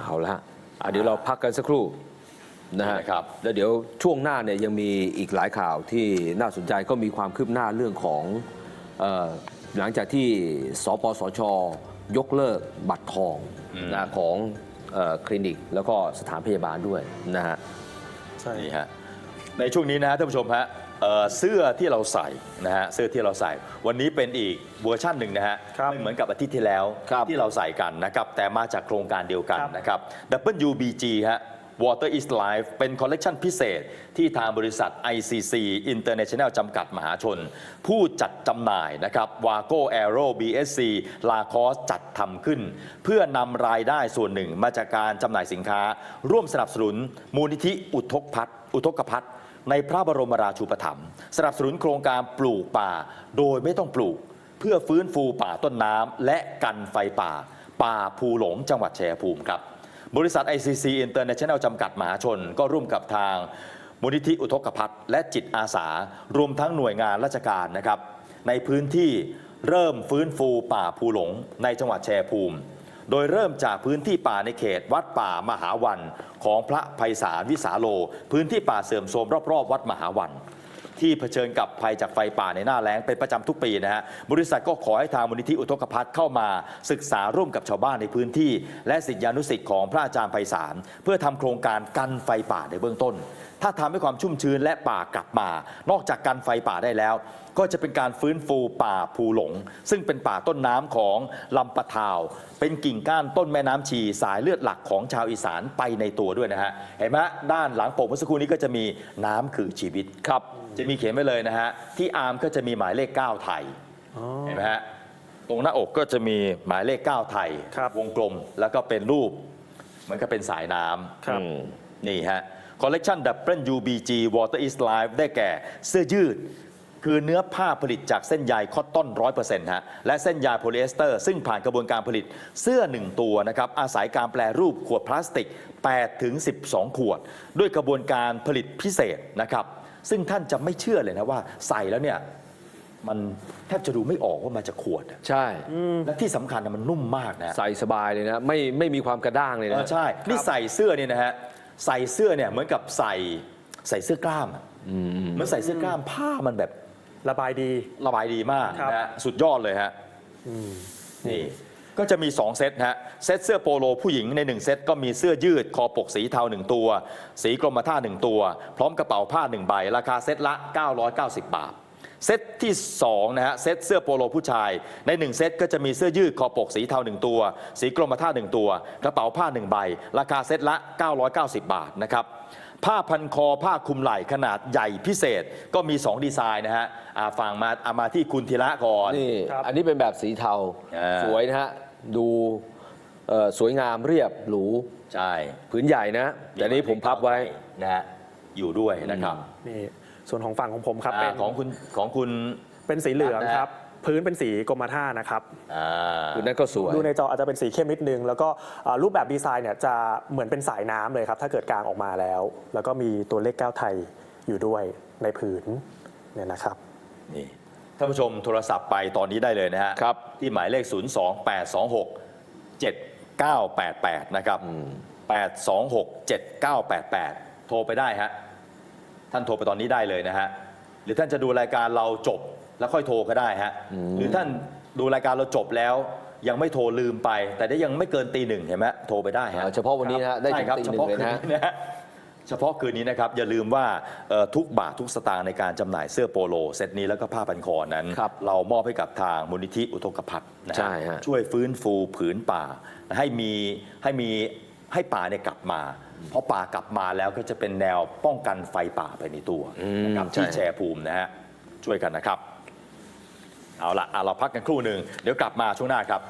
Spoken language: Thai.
เอาละอะเดี๋ยวเราพักกันสักครู่นะฮะนะครับ แล้วเดี๋ยวช่วงหน้าเนี่ยยังมีอีกหลายข่าวที่น่าสนใจก็มีความคืบหน้าเรื่องของเออหลังจากที่สปสช ยกเลิกบัตรทองนะของเอ่อคลินิก แล้วก็สถานพยาบาลด้วยนะฮะ ใช่ นี่ฮะในช่วงนี้นะฮะท่านผู้ชมฮะ เอ่อเสื้อที่เราใส่นะฮะเสื้อที่เราใส่ วันนี้เป็นอีกเวอร์ชันหนึ่งนะฮะครับไม่เหมือนกับอาทิตย์ที่แล้วครับที่เราใส่กันนะครับแต่มาจากโครงการเดียวกันครับนะครับ WBG ฮะ Water is Life เป็นคอลเลกชันพิเศษที่ทางบริษัท ICC International จำกัดมหาชน ผู้จัดจำหน่ายนะครับ Wago Aero BSC Lacoste จัดทำขึ้น เพื่อนำรายได้ส่วนหนึ่งมาจากการจำหน่ายสินค้า ร่วมสนับสนุนมูลนิธิอุทกพัฒน์ อุทกพัฒน์ในพระบรมราชูปถัมภ์สนับสนุนโครงการปลูกป่า โดยไม่ต้องปลูก เพื่อฟื้นฟูป่าต้นน้ำและกันไฟป่า ป่าภูหลงจังหวัดชัยภูมิครับ บริษัท ICC International จำกัดมหาชน ก็ร่วมกับทางมูลนิธิอุทกภัทรและจิตอาสา รวมทั้งหน่วยงานราชการนะครับ ในพื้นที่เริ่มฟื้นฟูป่าภูหลงในจังหวัดชัยภูมิ โดยเริ่มจากพื้นที่ป่าในเขตวัดป่ามหาวัน ของพระไพศาลวิสาโล พื้นที่ป่าเสื่อมโทรมรอบๆ วัดมหาวัน ที่เผชิญกับภัยจากไฟป่าในหน้าแล้งเป็นประจำทุกปีนะฮะบริษัทก็ขอให้ทางมูลนิธิอุทกภัทรเข้ามาศึกษาร่วมกับชาวบ้านในพื้นที่ และศิษยานุศิษย์ของพระอาจารย์ไพศาลเพื่อทำโครงการกันไฟป่าในเบื้องต้น ถ้าทำให้ความชุ่มชื้นและป่ากลับมา นอกจากกันไฟป่าได้แล้วก็จะเป็นการฟื้นฟูป่าภูหลง ซึ่งเป็นป่าต้นน้ำของลำปะทาว เป็นกิ่งก้านต้นแม่น้ำชีสายเลือดหลักของชาวอีสานไปในตัวด้วยนะฮะ เห็นไหมฮะด้านหลังปกเมื่อสักครู่นี้ก็จะมีน้ำคือชีวิตครับ จะมีเขียนไว้เลยนะฮะ ที่อาร์มก็จะมีหมายเลข 9 ไทยอ๋อเห็นไหมฮะ ตรงหน้าอกก็จะมีหมายเลข 9 ไทยครับวงกลมแล้วก็เป็นรูปเหมันก็เป็นสายน้ครับอืมำนี่ฮะคอลเลกชัน WBG Water is Life ได้แก่เสื้อยืด คือเนื้อผ้าผลิตจากเส้นใยคอตตอน100%ฮะและเส้นใยโพลีเอสเตอร์ ซึ่งผ่านกระบวนการผลิตเสื้อ 1 ตัวนะครับอาศัยการแปลรูปขวดพลาสติก8ถึง12 ขวด ด้วยกระบวนการผลิตพิเศษนะครับซึ่งท่านจะไม่เชื่อเลยนะว่าใส่แล้วเนี่ยมันแทบจะดูไม่ออกว่ามาจากขวดอะใช่ และที่สำคัญนะมันนุ่มมากนะ ใส่สบายเลยนะ ไม่ไม่มีความกระด้างเลยเอนะอใช่ นี่ใส่เสื้อเนี่ยนะฮะ ใส่เสื้อเนี่ยเหมือนกับใส่ใส่เสื้อกล้ามอะเหมือนใส่เสื้อกล้ามผ้ามันแบบ ระบายดี ระบายดีมากครับ นะฮะสุดยอดเลยฮะนี่ ก็จะมี 2 เซตฮะเซตเสื้อโปโลผู้หญิงใน 1 เซตก็มีเสื้อยืดคอปกสีเทา 1 ตัว สีกรมท่า 1 ตัว พร้อมกระเป๋าผ้า 1 ใบ ราคาเซตละ 990 บาท เซตที่2นะฮะเซตเสื้อโปโลผู้ชาย ใน 1 เซตก็จะมีเสื้อยืดคอปกสีเทา 1 ตัว สีกรมท่า 1 ตัว กระเป๋าผ้า 1 ใบ ราคาเซตละ 990 บาทนะครับ ผ้าพันคอผ้าคลุมไหล่ขนาดใหญ่พิเศษก็มี 2 ดีไซน์นะฮะอ่าฝั่งมาเอามาที่คุณธีระก่อน นี่ ครับ อันนี้เป็นแบบสีเทา อ่า สวยนะฮะ ดูเอ่อสวยงามเรียบหรู ใช่ผืนใหญ่นะ แต่นี้ผมพับไว้ นะฮะอยู่ด้วยนะครับนี่ส่วนของฝั่งของผมครับอ่าเป็นของคุณของคุณ เป็นสีเหลืองนะฮะครับ พื้นเป็นสีกรมท่านะครับ อ่าผืนนั้นก็สวย ดูในจออาจจะเป็นสีเข้มนิดนึง แล้วก็อ่ารูปแบบดีไซน์เนี่ยจะเหมือนเป็นสายน้ำเลยครับ ถ้าเกิดกลางออกมาแล้ว แล้วก็มีตัวเลข9ไทยอยู่ด้วยในผืนเนี่ยนะครับ นี่ท่านผู้ชมโทรศัพท์ไปตอนนี้ได้เลยนะฮะ ครับ ที่หมายเลข 02826 7988 นะครับ 826 7988 โทรไปได้ฮะ ท่านโทรไปตอนนี้ได้เลยนะฮะ หรือท่านจะดูรายการเราจบ แล้วค่อยโทรก็ได้ฮะหรือท่านดูรายการเราจบแล้ว ยังไม่โทรลืมไป แต่ได้ยังไม่เกินตีหนึ่งเห็นไหมโทรไปได้ฮะอ่าเฉพาะวันนี้นะฮะได้ถึใช่งครับตีเฉหนึ่งพาะเลยคืนนะฮะนี้นะฮะเฉพาะคืนนี้นะครับ อย่าลืมว่าเอ่อทุกบาททุกสตางค์ในการจำหน่ายเสื้อโปโล เซตนี้แล้วก็ผ้าพันคอนั้นครับเรามอบให้กับทางมูลนิธิอุทกภัทรนะฮะใช่ฮะช่วยฟื้นฟูผืนป่า ให้มีให้มีให้ป่าเนี่ยกลับมาเพราะป่ากลับมาแล้วก็จะเป็นแนวป้องกันไฟป่าไปในตัวอืมนะครับใช่ที่แชร์ภูมินะฮะช่วยกันนะครับ เอาละเราพักกันครู่หนึ่งเดี๋ยวกลับมาช่วงหน้าครับ